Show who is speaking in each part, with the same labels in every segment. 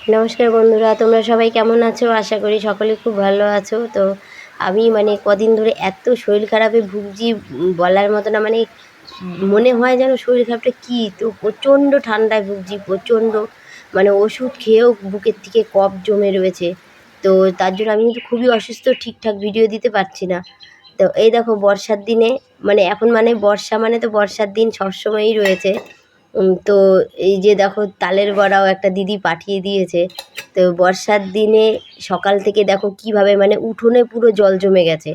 Speaker 1: নমস্কার বন্ধুরা, তোমরা সবাই কেমন আছো? আশা করি সকলে খুব ভালো আছো। তো আমি মানে কদিন ধরে এত শরীর খারাপে ভুগছি বলার মতো না মানে মনে হয় যেন শরীর খারাপটা কী? তো প্রচণ্ড ঠান্ডায় ভুগছি, প্রচণ্ড। মানে ওষুধ খেয়েও বুকের থেকে কফ জমে রয়েছে। তো তার জন্য আমি কিন্তু খুবই অসুস্থ, ঠিকঠাক ভিডিও দিতে পারছি না। তো এই দেখো, বর্ষার দিনে মানে এখন মানে বর্ষা মানে তো বর্ষার দিন সবসময়ই রয়েছে। তো এই যে দেখো তালের বড়াও একটা দিদি পাঠিয়ে দিয়েছে। তো বর্ষার দিনে সকাল থেকে দেখো কীভাবে মানে উঠোনে পুরো জল জমে গেছে।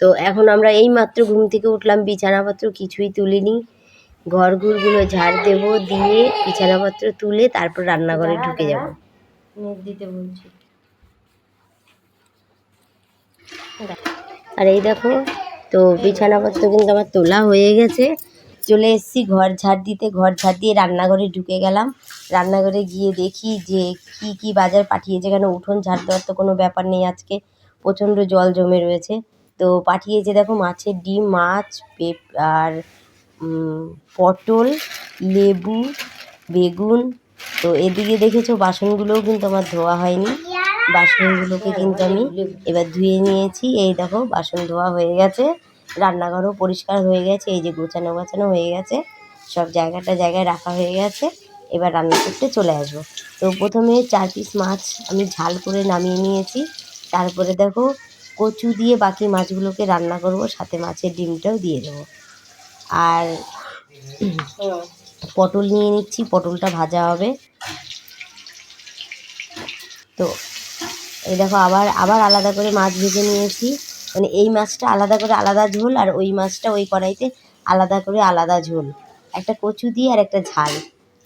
Speaker 1: তো এখন আমরা এই মাত্র ঘুম থেকে উঠলাম বিছানাপত্র কিছুই তুলিনি। ঘরঘুরগুলো ঝাড় দেবো দিয়ে বিছানাপত্র তুলে তারপর রান্নাঘরে ঢুকে যাব। নেট দিতে বলছি। আর এই দেখো তো বিছানাপত্র কিন্তু আমার তোলা হয়ে গেছে। চলে এসেছি, ঘর ঝাড় দিতে, ঘর ঝাড় দিয়ে রান্নাঘরে ঢুকে গেলাম। রান্নাঘরে গিয়ে দেখি যে কি কি বাজার পাঠিয়েছে কেন? উঠোন ঝাড় দেওয়ার তো কোনো ব্যাপার নেই আজকে, প্রচণ্ড জল জমে রয়েছে। তো পাঠিয়েছে দেখো মাছের ডিম, মাছ, পেপ, আর পটল, লেবু, বেগুন। তো এদিকে দেখেছ বাসনগুলোও কিন্তু আমার ধোয়া হয়নি। বাসনগুলোকে কিন্তু আমি এবার ধুয়ে নিয়েছি। এই দেখো বাসন ধোয়া হয়ে গেছে। রান্নাঘরও পরিষ্কার হয়ে গেছে, এই যে গোছানো গোছানো হয়ে গেছে, সব জায়গাটা জায়গায় রাখা হয়ে গেছে। এবার রান্না করতে চলে আসব। তো প্রথমে চার পিস মাছ আমি ঝাল করে নামিয়ে নিয়েছি। তারপরে দেখো কচু দিয়ে বাকি মাছগুলোকে রান্না করব, সাথে মাছের ডিমটাও দিয়ে দেবো। আর পটল নিয়ে নিচ্ছি, পটলটা ভাজা হবে। তো এই দেখো আবার আবার আলাদা করে মাছ ভেজে নিয়েছি। মানে এই মাছটা আলাদা করে আলাদা ঝোল আর ওই মাছটা ওই কড়াইতে আলাদা করে আলাদা ঝোল। একটা কচু দিয়ে আর একটা ঝাল।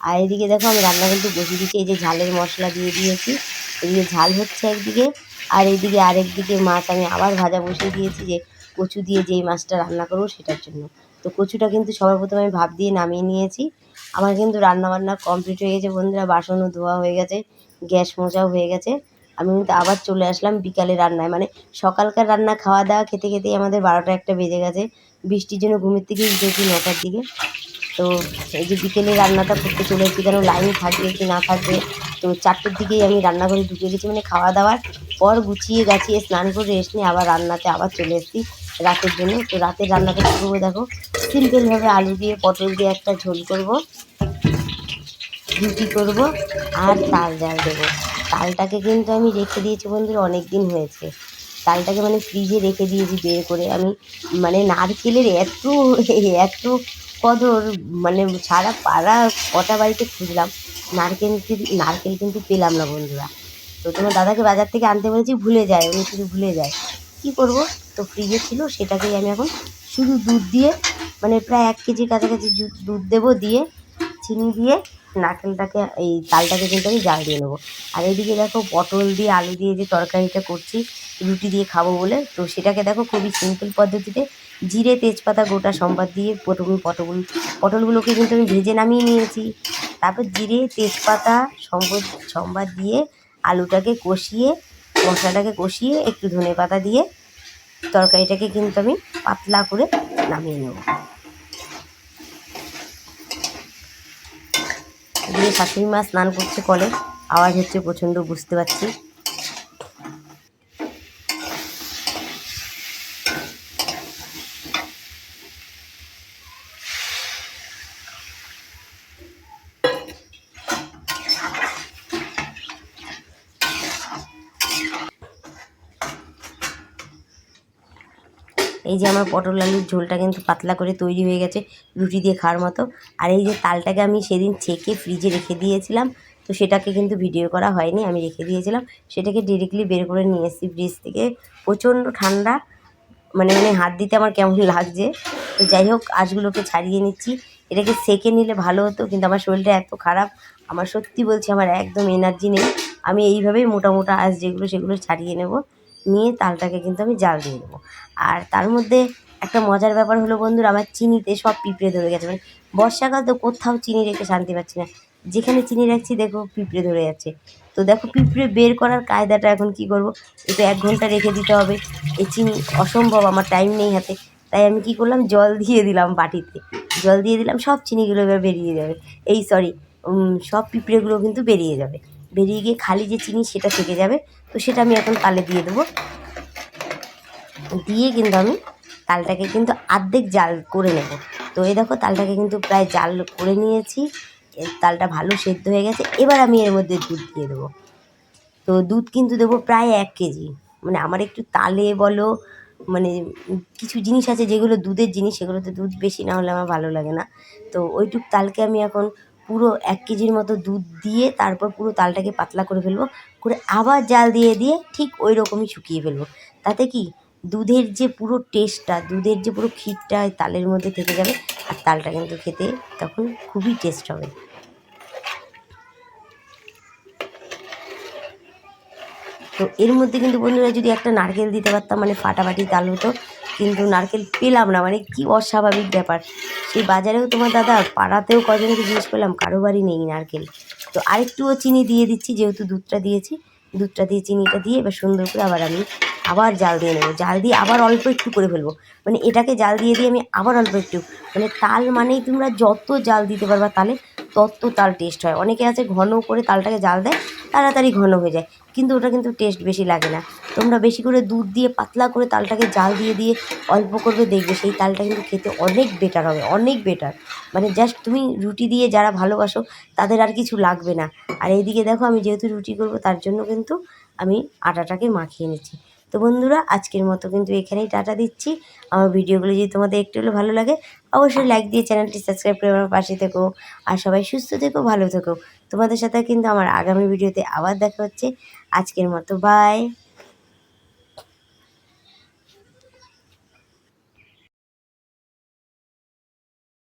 Speaker 1: আর এদিকে দেখো আমি রান্না কিন্তু বসিয়ে দিচ্ছি এই যে ঝালের মশলা দিয়ে দিয়েছি। এদিকে ঝাল হচ্ছে একদিকে, আর এইদিকে আরেক দিকে মাছ আমি আবার ভাজা বসিয়ে দিয়েছি যে কচু দিয়ে যেই মাছটা রান্না করব সেটার জন্য। তো কচুটা কিন্তু সবার প্রথমে আমি ভাপ দিয়ে নামিয়ে নিয়েছি। আমার কিন্তু রান্না বান্না কমপ্লিট হয়ে গেছে বন্ধুরা, বাসনও ধোয়া হয়ে গেছে, গ্যাস মোছাও হয়ে গেছে। আমি কিন্তু আবার চলে আসলাম বিকালে রান্নায়। মানে সকালকার রান্না খাওয়া দাওয়া খেতে খেতেই আমাদের বারোটা একটা বেজে গেছে। বৃষ্টির জন্য ঘুমের থেকে উঠেছি নটার দিকে। তো এই যে বিকেলে রান্নাটা করতে চলে এসেছি, কেন লাইন থাকবে কি না থাকবে? তো চারটের দিকেই আমি রান্নাঘরে ঢুকে গেছি। মানে খাওয়া দাওয়ার পর গুছিয়ে গাছিয়ে স্নান করে রেস্ট নিয়ে আবার রান্নাতে আবার চলে এসেছি রাতের জন্য। তো রাতের রান্নাটা কী করব দেখো? সিম্পলভাবে আলু দিয়ে, পটল দিয়ে একটা ঝোল করব, রুটি করব আর তাল জাল দেবো। তালটাকে কিন্তু আমি রেখে দিয়েছি বন্ধুরা অনেক দিন হয়েছে। তালটাকে মানে ফ্রিজে রেখে দিয়েছি বের করে। আমি মানে নারকেলের এত এত কদর মানে সারা পাড়া কটা বাড়িতে খুঁজলাম, নারকেল নারকেল কিন্তু পেলাম না বন্ধুরা। তো তোমার দাদাকে বাজার থেকে আনতে বলেছি, ভুলে যায়, উনি শুধু ভুলে যায়। কী করব? তো ফ্রিজে ছিল, সেটাকেই আমি এখন শুধু দুধ দিয়ে মানে প্রায় এক কেজির কাছাকাছি দুধ দেবো দিয়ে, চিনি দিয়ে নারকেলটাকে এই তালটাকে কিন্তু আমি জাল দিয়ে নেব। আর এদিকে দেখো পটল দিয়ে আলু দিয়ে যে তরকারিটা করছি, রুটি দিয়ে খাব বলে, তো সেটাকে দেখো খুবই সিম্পল পদ্ধতিতে জিরে, তেজপাতা, গোটা সম্বাদ দিয়ে পটল পটল পটলগুলোকে কিন্তু আমি ভেজে নামিয়ে নিয়েছি। তারপর জিরে, তেজপাতা সম্বাদ সম্বাদ দিয়ে আলুটাকে কষিয়ে, মশলাটাকে কষিয়ে একটু ধনে পাতা দিয়ে তরকারিটাকে কিন্তু আমি পাতলা করে নামিয়ে নেব। শাশুড়ি মা স্নান করছে কলে। আওয়াজ হচ্ছে প্রচণ্ড বুঝতে পারছি। এই যে আমার পটল আলুর ঝোলটা কিন্তু পাতলা করে তৈরি হয়ে গেছে, রুটি দিয়ে খাওয়ার মতো। আর এই যে তালটাকে আমি সেদিন ছেঁকে ফ্রিজে রেখে দিয়েছিলাম, তো সেটাকে কিন্তু ভিডিও করা হয়নি, আমি রেখে দিয়েছিলাম। সেটাকে ডিরেক্টলি বের করে নিয়ে এসেছি ফ্রিজ থেকে। প্রচণ্ড ঠান্ডা মানে মানে হাত দিতে আমার কেমন লাগছে। তো যাই হোক আঁশগুলোকে ছাড়িয়ে নিচ্ছি। এটাকে সেকে নিলে ভালো হতো, কিন্তু আমার শরীরটা এত খারাপ, আমার সত্যি বলছি আমার একদম এনার্জি নেই। আমি এইভাবেই মোটা মোটা আঁশ যেগুলো সেগুলো ছাড়িয়ে নেব। নিয়ে তালটাকে কিন্তু আমি জাল দিয়ে দেবো। আর তার মধ্যে একটা মজার ব্যাপার হলো বন্ধুরা, আমার চিনিতে সব পিঁপড়ে ধরে গেছে। মানে বর্ষাকাল তো কোথাও চিনি রেখে শান্তি পাচ্ছি না। যেখানে চিনি রাখছি দেখো পিঁপড়ে ধরে যাচ্ছে। তো দেখো পিঁপড়ে বের করার কায়দাটা এখন কি করব? এটা এক ঘণ্টা রেখে দিতে হবে। এই চিনি অসম্ভব, আমার টাইম নেই হাতে। তাই আমি কি করলাম? জল দিয়ে দিলাম বাটিতে। জল দিয়ে দিলাম, সব চিনিগুলো এবার বেরিয়ে যাবে। এই সরি সব পিঁপড়েগুলো কিন্তু বেরিয়ে যাবে। বেরিয়ে গিয়ে খালি যে চিনি সেটা থেকে যাবে। তো সেটা আমি এখন তালে দিয়ে দেবো। দিয়ে কিন্তু আমি তালটাকে কিন্তু আর্ধেক জাল করে নেব। তো এই দেখো তালটাকে কিন্তু প্রায় জাল করে নিয়েছি। তালটা ভালো সেদ্ধ হয়ে গেছে। এবার আমি এর মধ্যে দুধ দিয়ে দেবো। তো দুধ কিন্তু দেবো প্রায় এক কেজি। মানে আমার একটু তালে বলো মানে কিছু জিনিস আছে যেগুলো দুধের জিনিস, সেগুলোতে দুধ বেশি না হলে আমার ভালো লাগে না। তো ওইটুক তালকে আমি এখন পুরো এক কেজির মতো দুধ দিয়ে তারপর পুরো তালটাকে পাতলা করে ফেলব, করে আবার জাল দিয়ে দিয়ে ঠিক ওই রকমই শুকিয়ে ফেলব। তাতে কি দুধের যে পুরো টেস্টটা দুধের যে পুরো ক্ষীরটা তালের মধ্যে থেকে যাবে, আর তালটা কিন্তু খেতে তখন খুবই টেস্ট হবে। তো এর মধ্যে কিন্তু বন্ধুরা যদি একটা নারকেল দিতে পারতাম মানে ফাটাফাটি তাল হতো, কিন্তু নারকেল পেলাম না মানে কি অস্বাভাবিক ব্যাপার। সেই বাজারেও তোমার দাদা, পাড়াতেও কজনকে জিজ্ঞেস করলাম, কারও বাড়ি নেই নারকেল? তো আরেকটুও চিনি দিয়ে দিচ্ছি, যেহেতু দুধটা দিয়েছি, দুধটা দিয়ে, চিনিটা দিয়ে এবার সুন্দর করে আবার আমি আবার জাল দিয়ে নেব। জাল দিয়ে আবার অল্প একটু করে ফেলব। মানে এটাকে জাল দিয়ে দিয়ে আমি আবার অল্প একটু মানে তাল মানেই তোমরা যত জাল দিতে পারবা তালে তত তাল টেস্ট হয়। অনেকে আছে ঘন করে তালটাকে জাল দেয়, তাড়াতাড়ি ঘন হয়ে যায়। কিন্তু ওটা কিন্তু টেস্ট বেশি লাগে না। তোমরা বেশি করে দুধ দিয়ে পাতলা করে তালটাকে জাল দিয়ে দিয়ে অল্প করবে দেখবে সেই তালটা কিন্তু খেতে অনেক বেটার হবে, অনেক বেটার মানে জাস্ট তুমি রুটি দিয়ে যারা ভালোবাসো, তাদের আর কিছু লাগবে না। আর এইদিকে দেখো আমি যেহেতু রুটি করব, তার জন্য কিন্তু আমি আটাটাকে মাখিয়ে নিচ্ছি। তো বন্ধুরা, আজকের মতো কিন্তু এখানেই টাটা দিচ্ছি। আমার ভিডিওগুলো যদি তোমাদের একটু হলেও ভালো লাগে, অবশ্যই লাইক দিয়ে চ্যানেলটি সাবস্ক্রাইব করে আমার পাশে থেকো। আর সবাই সুস্থ থেকো, ভালো থেকো। তোমাদের সাথে কিন্তু আমার আগামী ভিডিওতে আবার দেখা হচ্ছে। আজকের মতো বাই